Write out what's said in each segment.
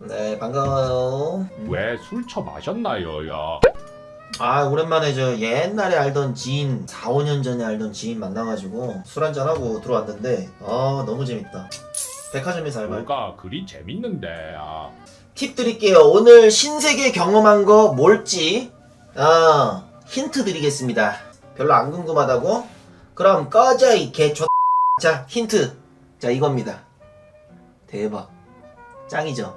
네 반가워요. 왜 술 처 마셨나요, 야? 아 오랜만에 저 옛날에 알던 지인 4, 5년 전에 알던 지인 만나가지고 술 한잔하고 들어왔는데 아 너무 재밌다. 백화점에서 알바. 뭐가 그리 재밌는데, 아. 팁 드릴게요. 오늘 신세계 경험한 거 뭘지 아 힌트 드리겠습니다. 별로 안 궁금하다고? 그럼 꺼져 이 개초. 자 힌트. 자 이겁니다. 대박. 짱이죠.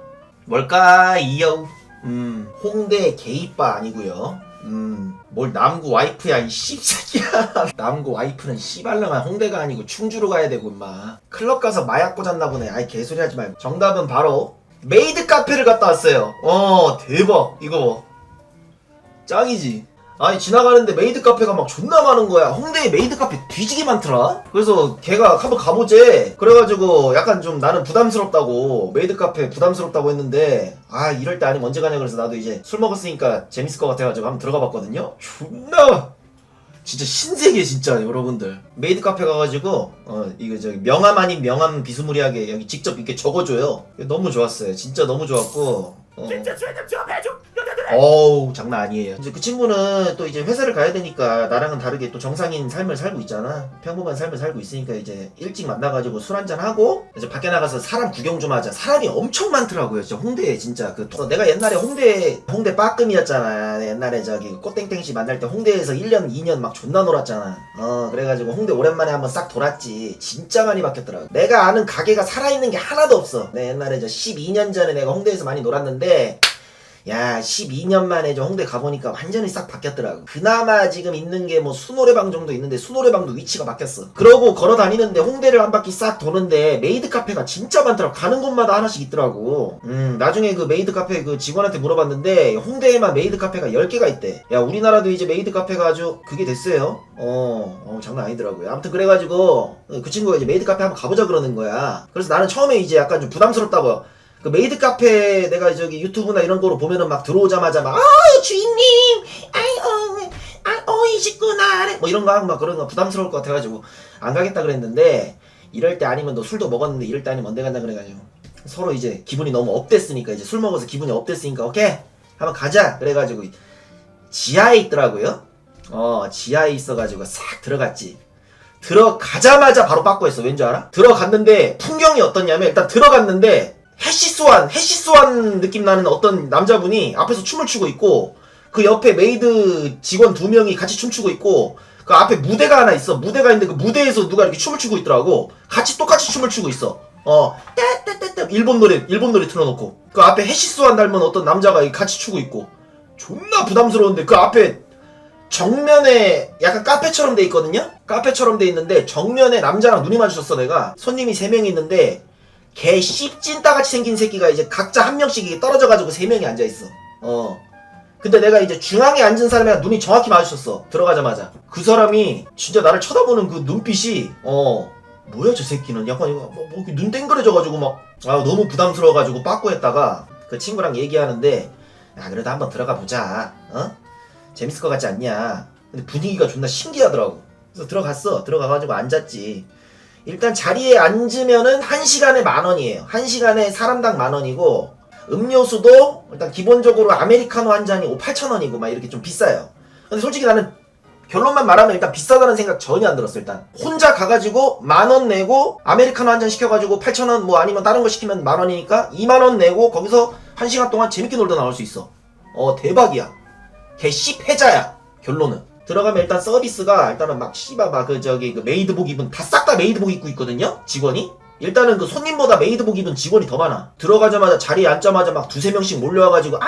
뭘까요? 음 홍대 게이바 아니고요. 음 뭘 남구 와이프야 이 씹새끼야. 남구 와이프는 씨발라만 홍대가 아니고 충주로 가야 되고 임마. 클럽 가서 마약 꽂았나 보네. 아이 개소리 하지 말고. 정답은 바로 메이드 카페를 갔다 왔어요. 어, 대박. 이거 봐. 짱이지. 아니, 지나가는데 메이드 카페가 막 존나 많은 거야. 홍대에 메이드 카페 뒤지게 많더라? 그래서 걔가 한번 가보재. 그래가지고 약간 좀 나는 부담스럽다고, 메이드 카페 부담스럽다고 했는데, 아, 이럴 때 아니면 언제 가냐 그래서 나도 이제 술 먹었으니까 재밌을 것 같아가지고 한번 들어가 봤거든요? 존나! 진짜 신세계 진짜 여러분들 메이드 카페 가가지고 어 이거 저기 명함 아닌 명함 비스무리하게 여기 직접 이렇게 적어줘요 너무 좋았어요 진짜 너무 좋았고 어. 어우 장난 아니에요. 이제 그 친구는 또 이제 회사를 가야 되니까 나랑은 다르게 또 정상인 삶을 살고 있잖아. 평범한 삶을 살고 있으니까 이제 일찍 만나가지고 술 한잔 하고 이제 밖에 나가서 사람 구경 좀 하자. 사람이 엄청 많더라고요. 진짜 홍대에 진짜 그 내가 옛날에 홍대 홍대 빠끔이었잖아. 옛날에 저기 꽃땡땡씨 만날 때 홍대에서 1년 2년 막 존나 놀았잖아. 어 그래가지고 홍대 오랜만에 한번 싹 돌았지. 진짜 많이 바뀌었더라고. 내가 아는 가게가 살아있는 게 하나도 없어. 내 옛날에 저 12년 전에 내가 홍대에서 많이 놀았는데 야, 12년 만에 저 홍대 가보니까 완전히 싹 바뀌었더라고. 그나마 지금 있는 게 뭐 수노래방 정도 있는데 수노래방도 위치가 바뀌었어. 그러고 걸어 다니는데 홍대를 한 바퀴 싹 도는데 메이드 카페가 진짜 많더라고. 가는 곳마다 하나씩 있더라고. 음, 나중에 그 메이드 카페 그 직원한테 물어봤는데 홍대에만 메이드 카페가 10개가 있대. 야, 우리나라도 이제 메이드 카페가 아주 그게 됐어요. 어, 어 장난 아니더라고요. 아무튼 그래가지고 그 친구가 이제 메이드 카페 한번 가보자 그러는 거야. 그래서 나는 처음에 이제 약간 좀 부담스럽다고. 그 메이드 카페 내가 저기 유튜브나 이런 거로 보면은 막 들어오자마자 막 아 주인님! 아이 어, 아 어이시구나! 뭐 이런 거 하고 막 그런 거 부담스러울 것 같아가지고 안 가겠다 그랬는데 이럴 때 아니면 너 술도 먹었는데 이럴 때 아니면 언제 간다 그래가지고 서로 이제 기분이 너무 업됐으니까 이제 술 먹어서 기분이 업됐으니까 오케이 한번 가자! 그래가지고 지하에 있더라고요. 어 지하에 있어가지고 싹 들어갔지. 들어가자마자 바로 빠꾸했어. 왠 줄 알아? 들어갔는데 풍경이 어떻냐면 일단 들어갔는데 해시스완 해시스완 느낌 나는 어떤 남자분이 앞에서 춤을 추고 있고 그 옆에 메이드 직원 두 명이 같이 춤추고 있고 그 앞에 무대가 하나 있어. 무대가 있는데 그 무대에서 누가 이렇게 춤을 추고 있더라고. 같이 똑같이 춤을 추고 있어. 어 따따따따 일본 노래 일본 노래 틀어놓고. 그 앞에 해시스완 닮은 어떤 남자가 같이 추고 있고. 존나 부담스러운데 그 앞에 정면에 약간 카페처럼 돼 있거든요? 카페처럼 돼 있는데 정면에 남자랑 눈이 마주쳤어 내가. 손님이 세 명이 있는데 개 씹찐따같이 생긴 새끼가 이제 각자 한 명씩 떨어져가지고 세 명이 앉아있어. 어. 근데 내가 이제 중앙에 앉은 사람이랑 눈이 정확히 마주쳤어. 들어가자마자. 그 사람이 진짜 나를 쳐다보는 그 눈빛이, 어, 뭐야 저 새끼는. 약간 이거, 뭐, 뭐, 눈 땡그려져가지고 막, 아, 너무 부담스러워가지고 빠꾸 했다가 그 친구랑 얘기하는데, 야, 그래도 한번 들어가 보자. 어? 재밌을 것 같지 않냐. 근데 분위기가 존나 신기하더라고. 그래서 들어갔어. 들어가가지고 앉았지. 일단 자리에 앉으면은 1시간에 만 원이에요. 1시간에 사람당 만 원이고 음료수도 일단 기본적으로 아메리카노 한 잔이 8천 원이고 막 이렇게 좀 비싸요. 근데 솔직히 나는 결론만 말하면 일단 비싸다는 생각 전혀 안 들었어 일단 혼자 가가지고 만 원 내고 아메리카노 한 잔 시켜가지고 8천 원 뭐 아니면 다른 거 시키면 만 원이니까 2만 원 내고 거기서 1 시간 동안 재밌게 놀다 나올 수 있어. 어 대박이야. 개씨 패자야 결론은. 들어가면 일단 서비스가 일단은 막 씨바 막 그 저기 그 메이드복 입은 다 싹 다 메이드복 입고 있거든요 직원이. 일단은 그 손님보다 메이드복 입은 직원이 더 많아. 들어가자마자 자리에 앉자마자 막 두세 명씩 몰려와가지고 아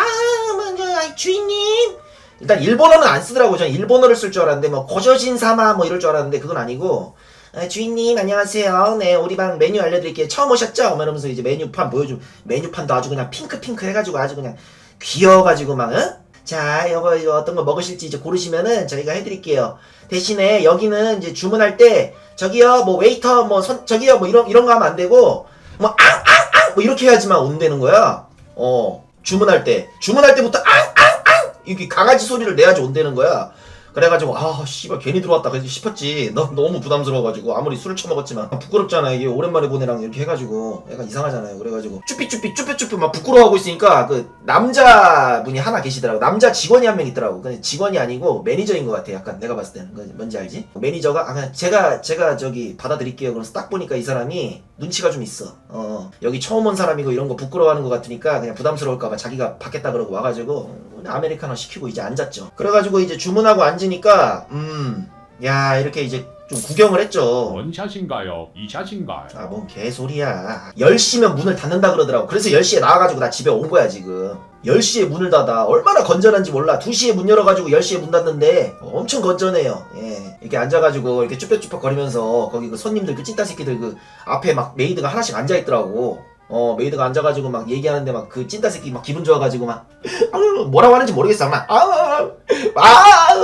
먼저 아이 주인님! 일단 일본어는 안 쓰더라고 저는 일본어를 쓸 줄 알았는데 뭐 고저신 사마 뭐 이럴 줄 알았는데 그건 아니고 아, 주인님 안녕하세요. 네 우리 방 메뉴 알려드릴게요. 처음 오셨죠? 막 이러면서 이제 메뉴판 보여주고 메뉴판도 아주 그냥 핑크핑크 해가지고 아주 그냥 귀여워가지고 막 응? 자, 이거 어떤 거 먹으실지 이제 고르시면은 저희가 해드릴게요. 대신에 여기는 이제 주문할 때, 저기요, 뭐, 웨이터, 뭐, 선, 저기요, 뭐, 이런, 이런 거 하면 안 되고, 뭐, 앙, 앙, 앙! 뭐, 이렇게 해야지만 온다는 거야. 어, 주문할 때. 주문할 때부터 앙, 앙, 앙! 이렇게 강아지 소리를 내야지 온다는 거야. 그래가지고 아 씨발 괜히 들어왔다. 싶었지. 너, 너무 부담스러워가지고 아무리 술을 처먹었지만 부끄럽잖아 이게 오랜만에 보내랑 이렇게 해가지고 약간 이상하잖아요. 그래가지고 쭈삐쭈삐 쭈삐쭈삐 막 부끄러워하고 있으니까 그 남자분이 하나 계시더라고. 남자 직원이 한 명 있더라고. 근데 직원이 아니고 매니저인 것 같아 약간 내가 봤을 때는. 그 뭔지 알지? 매니저가? 아 그냥 제가 제가 저기 받아드릴게요. 그래서 딱 보니까 이 사람이 눈치가 좀 있어 어 여기 처음 온 사람이고 이런 거 부끄러워하는 것 같으니까 그냥 부담스러울까봐 자기가 받겠다 그러고 와가지고 아메리카노 시키고 이제 앉았죠 그래가지고 이제 주문하고 앉으니까 음 야 이렇게 이제 좀 구경을 했죠 원샷인가요? 이샷인가요? 아, 뭔 개소리야. 10시면 문을 닫는다 그러더라고. 그래서 10시에 나와가지고 나 집에 온 거야, 지금. 10시에 문을 닫아. 얼마나 건전한지 몰라. 2시에 문 열어가지고 10시에 문 닫는데 엄청 건전해요. 예. 이렇게 앉아가지고 이렇게 쭈뼛쭈뼛 거리면서 거기 그 손님들 그 찐따 새끼들 그 앞에 막 메이드가 하나씩 앉아있더라고. 어, 메이드가 앉아가지고 막 얘기하는데 막 그 찐따 새끼 막 기분 좋아가지고 막 아유, 뭐라고 하는지 모르겠어. 막 아, 아, 아,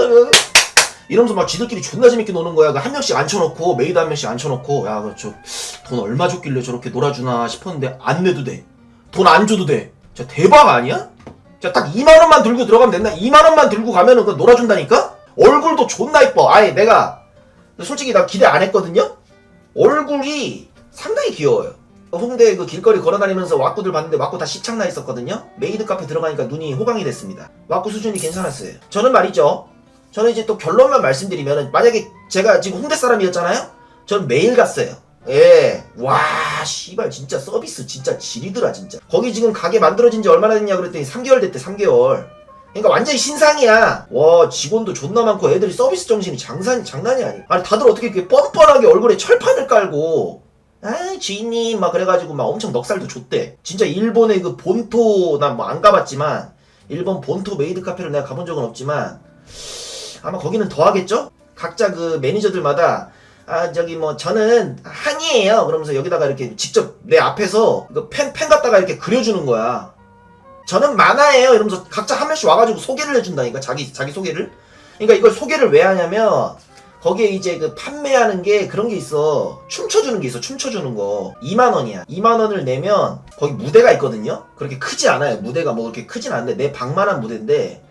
이러면서 막 지들끼리 존나 재밌게 노는 거야. 그 한 명씩 앉혀놓고 메이드 한 명씩 앉혀놓고 야, 그저 돈 얼마 줬길래 저렇게 놀아주나 싶었는데 안 내도 돼. 돈 안 줘도 돼. 진짜 대박 아니야? 자, 딱 2만 원만 들고 들어가면 된다. 2만 원만 들고 가면은 그 놀아준다니까? 얼굴도 존나 이뻐. 아예 내가 솔직히 나 기대 안 했거든요. 얼굴이 상당히 귀여워요. 홍대 그 길거리 걸어다니면서 왁구들 봤는데 왁구 다 시창 나 있었거든요. 메이드 카페 들어가니까 눈이 호강이 됐습니다. 왁구 수준이 괜찮았어요. 저는 말이죠. 저는 이제 또 결론만 말씀드리면은 만약에 제가 지금 홍대 사람이었잖아요. 전 매일 갔어요. 예. 와, 씨발 진짜 서비스 진짜 지리더라 진짜. 거기 지금 가게 만들어진 지 얼마나 됐냐 그랬더니 3개월 됐대. 3개월. 그러니까 완전히 신상이야. 와, 직원도 존나 많고 애들이 서비스 정신이 장산 장난이 아니야. 아니 다들 어떻게 이렇게 뻔뻔하게 얼굴에 철판을 깔고 아, 주인님 막 그래가지고 막 엄청 넉살도 줬대. 진짜 일본의 그 본토 난 뭐 안 가봤지만 일본 본토 메이드 카페를 내가 가본 적은 없지만 아마 거기는 더 하겠죠? 각자 그 매니저들마다 아 저기 뭐 저는 한이에요. 그러면서 여기다가 이렇게 직접 내 앞에서 그펜펜 갖다가 이렇게 그려주는 거야. 저는 만화예요. 이러면서 각자 한 명씩 와가지고 소개를 해준다니까 자기 자기 소개를. 그러니까 이걸 소개를 왜 하냐면 거기에 이제 그 판매하는 게 그런 게 있어. 춤춰주는 게 있어 춤춰주는 거. 2만 원이야. 2만 원을 내면 거기 무대가 있거든요? 그렇게 크지 않아요. 무대가 뭐 그렇게 크진 않은데 내 방만한 무대인데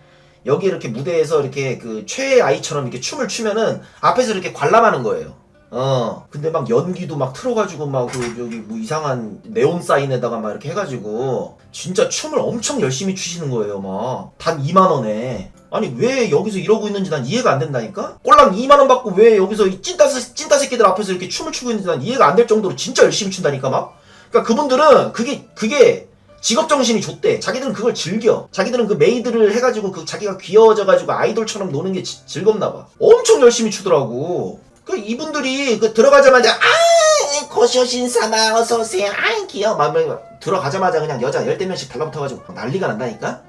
여기 이렇게 무대에서 이렇게 그 최애 아이처럼 이렇게 춤을 추면은 앞에서 이렇게 관람하는 거예요. 어. 근데 막 연기도 막 틀어가지고 막그 여기 뭐 이상한 네온 사인에다가 막 이렇게 해가지고 진짜 춤을 엄청 열심히 추시는 거예요. 막 단 2만 원에. 아니 왜 여기서 이러고 있는지 난 이해가 안 된다니까? 꼴랑 2만 원 받고 왜 여기서 이 찐따 새- 찐따 새끼들 앞에서 이렇게 춤을 추고 있는지 난 이해가 안 될 정도로 진짜 열심히 춘다니까 막. 그러니까 그분들은 그게 그게 직업 정신이 좋대. 자기들은 그걸 즐겨. 자기들은 그 메이드를 해가지고 그 자기가 귀여워져가지고 아이돌처럼 노는 게 지- 즐겁나 봐. 엄청 열심히 추더라고. 그 이분들이 그 들어가자마자 아 고쇼신 사마 어서 오세요. 아 귀여워. 막, 막 들어가자마자 그냥 여자 열대 명씩 달라붙어가지고 막 난리가 난다니까.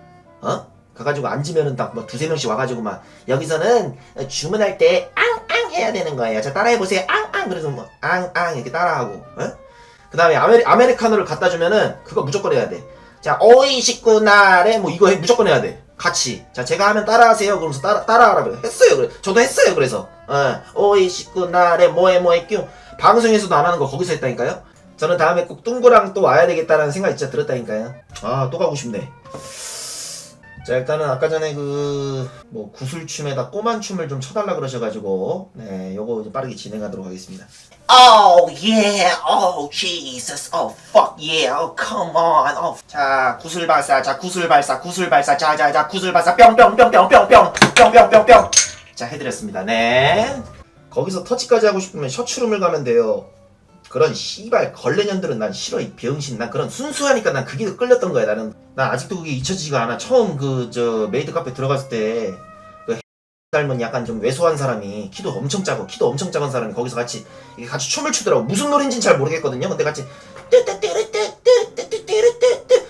어? 가가지고 앉으면은 딱뭐 두세 명씩 와가지고 막 여기서는 주문할 때 앙앙 해야 되는 거예요. 자 따라해 보세요. 앙앙 그래서 뭐 앙앙 이렇게 따라하고. 어? 그 다음에 아메리, 아메리카노를 갖다 주면은 그거 무조건 해야 돼. 자, 오이 식구 날에 뭐 이거 해, 무조건 해야 돼. 같이. 자, 제가 하면 따라하세요. 그러면서 따라, 따라하라 그래. 했어요. 그래. 저도 했어요. 그래서. 어, 오이 식구 날에 뭐해 뭐해 뀨. 방송에서도 안 하는 거 거기서 했다니까요. 저는 다음에 꼭 뚱구랑 또 와야 되겠다라는 생각이 진짜 들었다니까요. 아, 또 가고 싶네. 자 일단은 아까 전에 그 뭐 구슬춤에다 꼬만 춤을 좀 쳐달라 그러셔가지고 네 요거 이제 빠르게 진행하도록 하겠습니다. Oh yeah, oh Jesus, oh fuck yeah, oh come on, oh. 자 구슬 발사, 자 구슬 발사, 구슬 발사, 자자자 구슬 발사, 뿅뿅뿅뿅뿅뿅, 뿅뿅뿅뿅. 자 해드렸습니다. 네. 거기서 터치까지 하고 싶으면 셔츠룸을 가면 돼요. 그런 씨발 걸레년들은 난 싫어 이 병신 난 그런 순수하니까 난 그게 끌렸던 거야 나는 난 아직도 그게 잊혀지지가 않아 처음 그 저 메이드 카페 들어갔을 때그 닮은 약간 좀 왜소한 사람이 키도 엄청 작고 키도 엄청 작은 사람이 거기서 같이 같이 춤을 추더라고 무슨 노래인지는 잘 모르겠거든요 근데 같이 뚜뚜뚜루뚜뚜뚜뚜뚜뚜뚜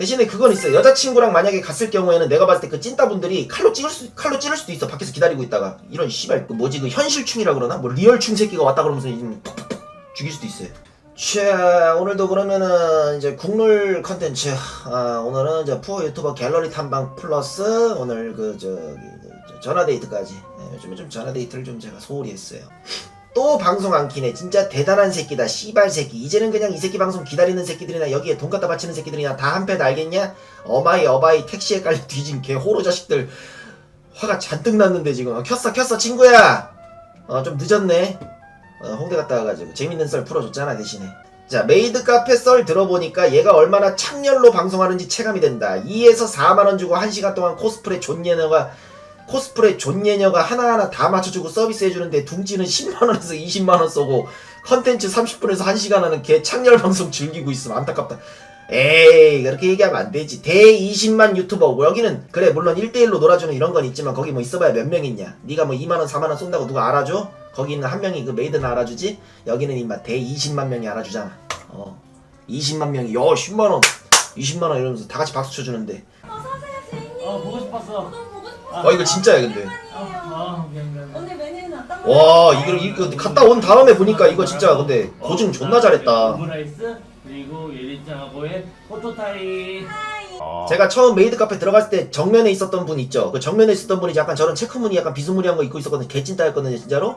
대신에 그건 있어요. 여자친구랑 만약에 갔을 경우에는 내가 봤을 때 그 찐따분들이 칼로 찌를 수 칼로 찌를 수도 있어. 밖에서 기다리고 있다가. 이런 씨발 그 뭐지? 그 현실충이라 그러나? 뭐 리얼충 새끼가 왔다 그러면서 지금 죽일 수도 있어요. 자 오늘도 그러면은 이제 국룰 컨텐츠. 아, 오늘은 이제 푸어 유튜버 갤러리 탐방 플러스 오늘 그 저기 저 전화 데이트까지. 네, 요즘에 좀 전화 데이트를 좀 제가 소홀히 했어요. 또 방송 안 키네. 진짜 대단한 새끼다 씨발 새끼. 이제는 그냥 이 새끼 방송 기다리는 새끼들이나 여기에 돈 갖다 바치는 새끼들이나 다 한패 알겠냐? 어마이 어바이 택시에 깔려 뒤진 개 호로 자식들. 화가 잔뜩 났는데 지금. 어, 켰어 켰어 친구야. 어 좀 늦었네. 어, 홍대 갔다 와가지고. 재밌는 썰 풀어줬잖아 대신에. 자 메이드 카페 썰 들어보니까 얘가 얼마나 창렬로 방송하는지 체감이 된다. 2에서 4만원 주고 1시간 동안 코스프레 존예녀가 코스프레 존예녀가 하나하나 다 맞춰주고 서비스해주는데 둥지는 10만원에서 20만원 쏘고 컨텐츠 30분에서 1시간 하는 개 창렬 방송 즐기고 있음. 안타깝다. 에이 그렇게 얘기하면 안 되지. 대 20만 유튜버고 여기는 그래 물론 1대1로 놀아주는 이런 건 있지만 거기 뭐 있어봐야 몇 명 있냐. 네가 뭐 2만원 4만원 쏜다고 누가 알아줘? 거기 있는 한 명이 그 메이드는 알아주지? 여기는 임마 대 20만 명이 알아주잖아. 어. 20만 명이. 야 10만원. 20만원 이러면서 다 같이 박수 쳐주는데. 어서오세요 주인님. 어 보고 싶었어. 싶었어요 아, 이거 진짜야, 근데. 오랜만이에요. 아 미안 미안. 오늘 메뉴는 어떤 와? 이거 이거 갔다 온 다음에 보니까 이거 진짜 근데 고증 존나 잘했다 오므라이스 그리고 예리짱하고의 포토 타임. 하이 아, 제가 처음 메이드 카페 들어갔을 때 정면에 있었던 분 있죠. 그 정면에 있었던 분이 약간 저런 체크무늬 약간 비스무리한 거 입고 있었거든요. 개찐따였거든요, 진짜로.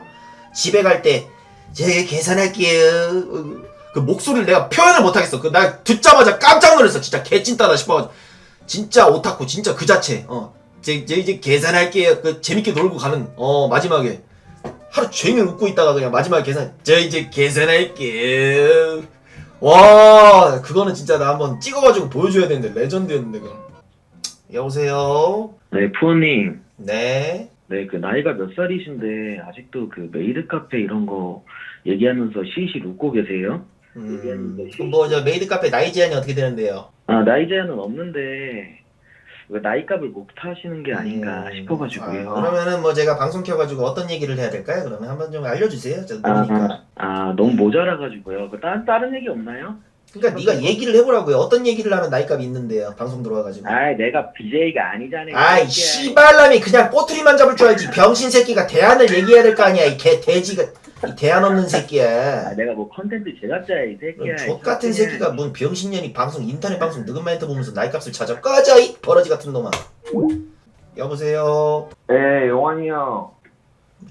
집에 갈 때, 제 계산할게요. 그 목소리를 내가 표현을 못하겠어. 그, 나 듣자마자 깜짝 놀랐어. 진짜 개찐따다 싶어가지고. 진짜 오타쿠, 진짜 그 자체. 어. 제, 제 이제 계산할게요. 그 재밌게 놀고 가는, 어, 마지막에. 하루 종일 웃고 있다가 그냥 마지막에 계산, 저 이제 계산할게요. 와, 그거는 진짜 나 한번 찍어가지고 보여줘야 되는데, 레전드였는데, 그건. 여보세요? 네, 푸어님. 네. 네, 그 나이가 몇 살이신데 아직도 그 메이드 카페 이런 거 얘기하면서 실실 웃고 계세요? 음, 그럼 뭐, 저 메이드 카페 나이 제한이 어떻게 되는데요? 아, 나이 제한은 없는데 왜 나이값을 못 하시는 게 아닌가 음, 싶어가지고요. 아, 그러면은 뭐 제가 방송 켜가지고 어떤 얘기를 해야 될까요? 그러면 한번 좀 알려주세요. 저도 모르니까. 아, 아, 너무 모자라가지고요. 그 다른 다른 얘기 없나요? 그러니까 네가 얘기를 해보라고요. 어떤 얘기를 하면 나이값이 있는데요. 방송 들어와가지고. 아, 내가 BJ가 아니잖아요. 아이. 씨발람이 그냥 꼬투리만 잡을 줄 알지. 병신 새끼가 대안을 얘기해야 될 거 아니야. 이 개 돼지가 이 대안 없는 아, 새끼야. 내가 뭐 컨텐츠 제작자야 이 새끼야. 족 같은 이 새끼가 뭔 병신년이 방송 인터넷 방송 멘트 보면서 나이값을 찾아 꺼져 이 버러지 같은 놈아. 여보세요. 네, 용환이 형.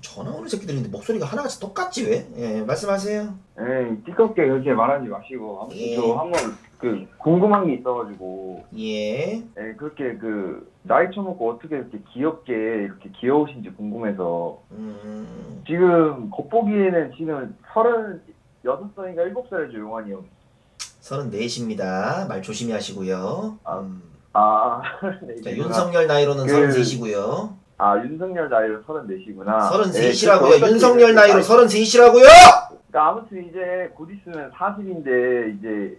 전화 오는 새끼들인데 목소리가 하나같이 똑같지 왜? 예, 말씀하세요. 네, 띠껍게 그렇게 말하지 마시고. 아무튼 예. 저 한번 그 궁금한 게 있어가지고. 예. 네, 그렇게 그 나이 처먹고 어떻게 이렇게 귀엽게 이렇게 귀여우신지 궁금해서. 음. 지금 겉보기에는 지금 서른 여섯 살인가 일곱 살이죠, 용환이 형. 34입니다. 말 조심히 하시고요. 음. 아, 네, 자. 윤석열 나이로는 그- 33이고요. 아, 윤석열 나이로 서른 네시구나. 33이라고요. 윤석열 나이로 33이라고요? 그러니까 아무튼 이제 곧 있으면 40인데 이제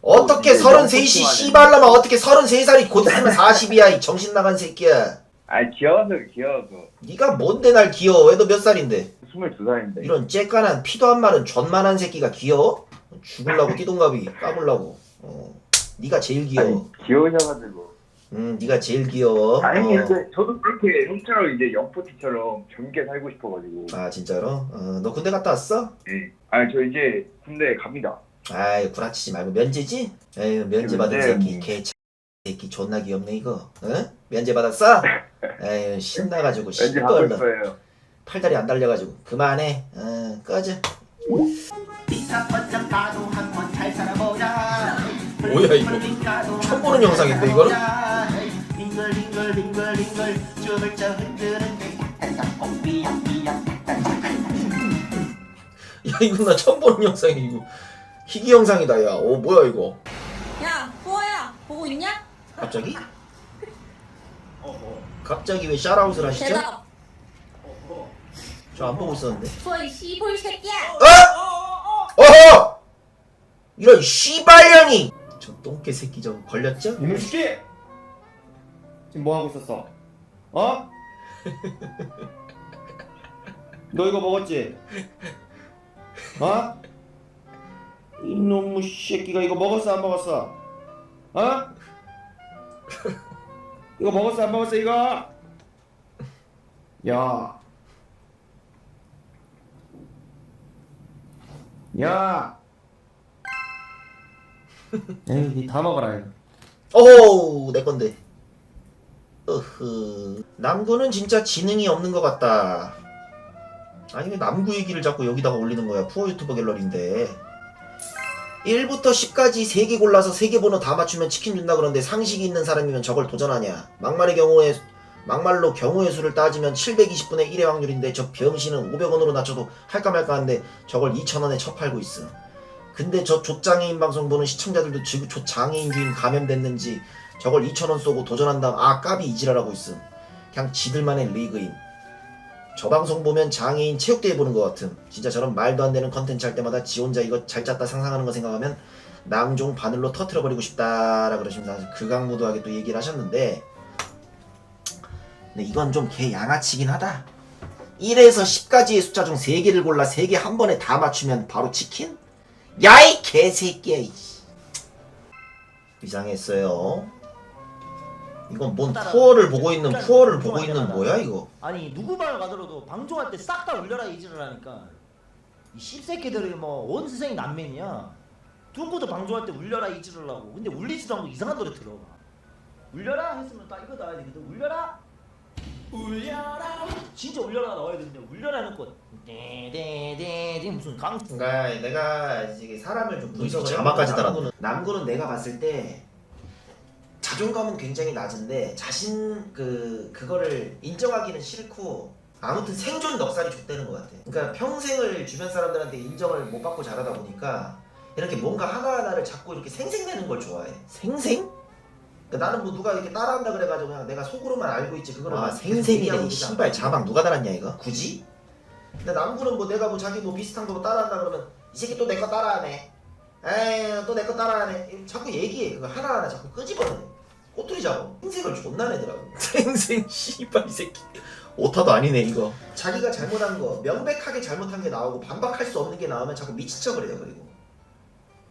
어떻게 이제 33이 영포티만 씨발라면 어떻게 33살이 곧 있으면 40이야 이 정신 나간 새끼야. 아 귀여워서 귀여워서 네가 뭔데 날 귀여워? 너몇 살인데? 22살인데. 이런 쬐깐한 피도 한 마른 존만한 새끼가 귀여워? 죽을라고 띠동갑이 까불라고. 어. 네가 제일 귀여워. 아니, 귀여우셔가지고. 음, 네가 제일 귀여워. 아니 어. 근데 저도 그렇게 형처럼 이제 영포티처럼 젊게 살고 싶어가지고 아 진짜로? 어, 너 군대 갔다 왔어? 예. 아니 저 이제 군대 갑니다 아이 구라치지 말고 면제지? 에휴 면제 받은 면제, 새끼 음. 개 X 새끼 존나 귀엽네 이거 응? 면제 받았어? 에휴 신나가지고 왠지 있어요 팔다리 안 달려가지고 그만해 어 꺼져 뭐야 이거 처음 보는 영상인데 이거는? 야 이거 나 처음 보는 영상이 이거 희귀 영상이다 야오 뭐야 이거 야 부어야 보고 있냐? 갑자기? 갑자기 왜 샤라웃을 하시죠? 대답 저 안 보고 있었는데 부어 이 씨볼 새끼야 어? 어허! 이런 씨발년이! 저 똥개 새끼 저거 걸렸죠? 이놈 새끼! 지금 뭐 하고 있었어? 어? 너 이거 먹었지? 어? 이놈의 새끼가 이거 먹었어 안 먹었어? 어? 이거 먹었어 안 먹었어 이거? 야. 야. 에이, 니다 먹어라. 이거. 어허 내 건데 어흐. 남구는 진짜 지능이 없는 것 같다. 아니 왜 남구 얘기를 자꾸 여기다가 올리는 거야? 푸어 유튜버 갤러리인데. 1부터 10까지 3개 골라서 3개 번호 다 맞추면 치킨 준다 그러는데 상식이 있는 사람이면 저걸 도전하냐? 막말의 경우에 막말로 경우의 수를 따지면 720분의 1의 확률인데 저 병신은 500원으로 낮춰도 할까 말까 하는데 저걸 2,000원에 처팔고 있어. 근데 저 조장애인 방송 보는 시청자들도 지금 조장애인 주인 감염됐는지 저걸 2,000원 쏘고 도전한 다음 아 까비 이지랄하고 있음. 그냥 지들만의 리그임. 저 방송 보면 장애인 체육대회 보는 것 같음. 진짜 저런 말도 안 되는 컨텐츠 할 때마다 지 혼자 이거 잘 짰다 상상하는 거 생각하면 낭종 바늘로 터트려버리고 싶다라 그러십니다. 극악무도하게 또 얘기를 하셨는데 근데 이건 좀 개 양아치긴 하다. 1에서 10까지의 숫자 중 3개를 골라 3개 한 번에 다 맞추면 바로 치킨? 야이 개새끼야. 이상했어요. 이건 뭔 푸어를 보고 있는 푸어를 보고 있는 뭐야 이거? 아니 누구 말 가더라도 방종할 때 싹다 울려라 이지를 하니까. 이 씹새끼들이 뭐 원수생이 난맨이야. 둥구도 방종할 때 울려라 이지를 하고. 근데 울리지도 않고 이상한 노래 들어. 울려라 했으면 딱 이거 나와야 되거든. 울려라. 울려라. 진짜 울려라 나와야 되는데 울려라 해놓고 네네네 무슨 강 그러니까 내가 이제 사람을 좀 분석을 자막까지. 남구는, 남구는 내가 봤을 때 자존감은 굉장히 낮은데 자신 그 그거를 인정하기는 싫고 아무튼 생존 넉살이 족되는 것 같아. 그러니까 평생을 주변 사람들한테 인정을 못 받고 자라다 보니까 이렇게 뭔가 하나하나를 자꾸 이렇게 생생내는 걸 좋아해. 생생? 그러니까 나는 뭐 누가 이렇게 따라한다 그래가지고 그냥 내가 속으로만 알고 있지 그거를 아, 막 얘기하고 이 않고. 자막 누가 달았냐 이거? 굳이? 근데 남구는 뭐 내가 뭐 자기 뭐 비슷한 거 따라한다 그러면 이 새끼 또 내 거 따라하네. 에이 또 내 거 따라하네. 자꾸 얘기해. 그거 하나하나 자꾸 끄집어내. 꼬투리 잡아. 생색을 존나 내더라고. 생생 씨발 이 새끼. 오타도 아니네 이거. 자기가 잘못한 거 명백하게 잘못한 게 나오고 반박할 수 없는 게 나오면 자꾸 미친 척을 해요 그리고.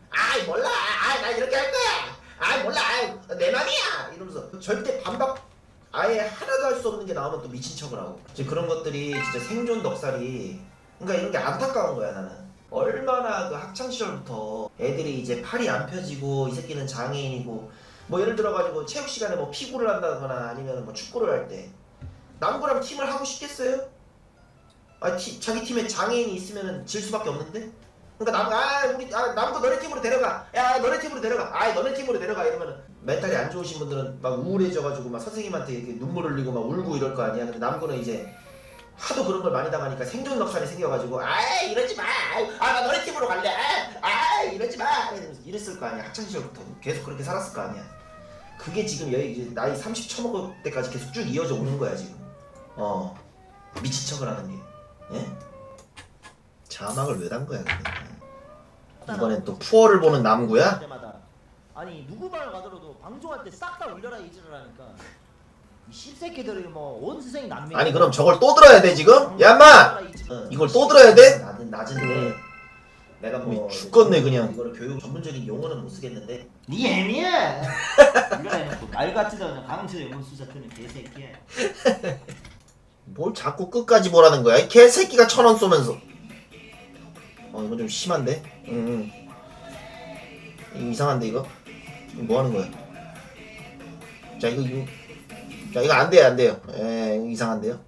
아이 몰라. 아이 나 이렇게 할 거야. 아이 몰라. 아이 내 맘이야. 이러면서 절대 반박 아예 하나도 할 수 없는 게 나오면 또 미친 척을 하고 이제 그런 것들이 진짜 생존 덕살이 그러니까 이런 게 안타까운 거야 나는 얼마나 그 학창 시절부터 애들이 이제 팔이 안 펴지고 이 새끼는 장애인이고 뭐 예를 들어가지고 체육 시간에 뭐 피구를 한다거나 아니면 뭐 축구를 할 때 남구랑 팀을 하고 싶겠어요? 아 티, 자기 팀에 장애인이 있으면 질 수밖에 없는데 그러니까 남, 아 우리 아 남구 너네 팀으로 데려가 야 너네 팀으로 데려가 아 너네 팀으로 데려가 이러면은 멘탈이 안 좋으신 분들은 막 우울해져가지고 막 선생님한테 이렇게 눈물 흘리고 막 울고 이럴 거 아니야. 근데 남구는 이제 하도 그런 걸 많이 당하니까 생존 넉살이 생겨가지고 아 이러지 마. 아 나 너네 팀으로 갈래. 아, 아 이러지 마. 이랬을 거 아니야. 학창 시절부터 계속 그렇게 살았을 거 아니야. 그게 지금 여기 이제 나이 30 처먹을 때까지 계속 쭉 이어져 오는 거야 지금. 어 미친 척을 하는 게. 예? 자막을 왜 단 거야? 근데? 이번엔 또 푸어를 보는 남구야? 때마다 아니 누구 말 가더라도 방종할 때 싹다 울려라 이지를 하니까 이 씹새끼들이 뭐 원수생이 난맨이야 아니 그럼 저걸 또 들어야 돼 지금? 야 인마! 어, 이걸 또 들어야 돼? 낮은 낮은데 내가 뭐이 죽겠네, 그냥. 이거를 교육 전문적인 용어는 못 쓰겠는데 니 애미야 해놓고 말 같지도 않은 강철의 원수자 뜨는 개새끼야 뭘 자꾸 끝까지 보라는 거야 이 개새끼가 천 원 쏘면서 어 이거 좀 심한데? 응, 응. 이상한데 이거? 이거 뭐 하는 거야? 자 이거 이거 자 이거 안 돼요 안 돼요 에 이거 이상한데요?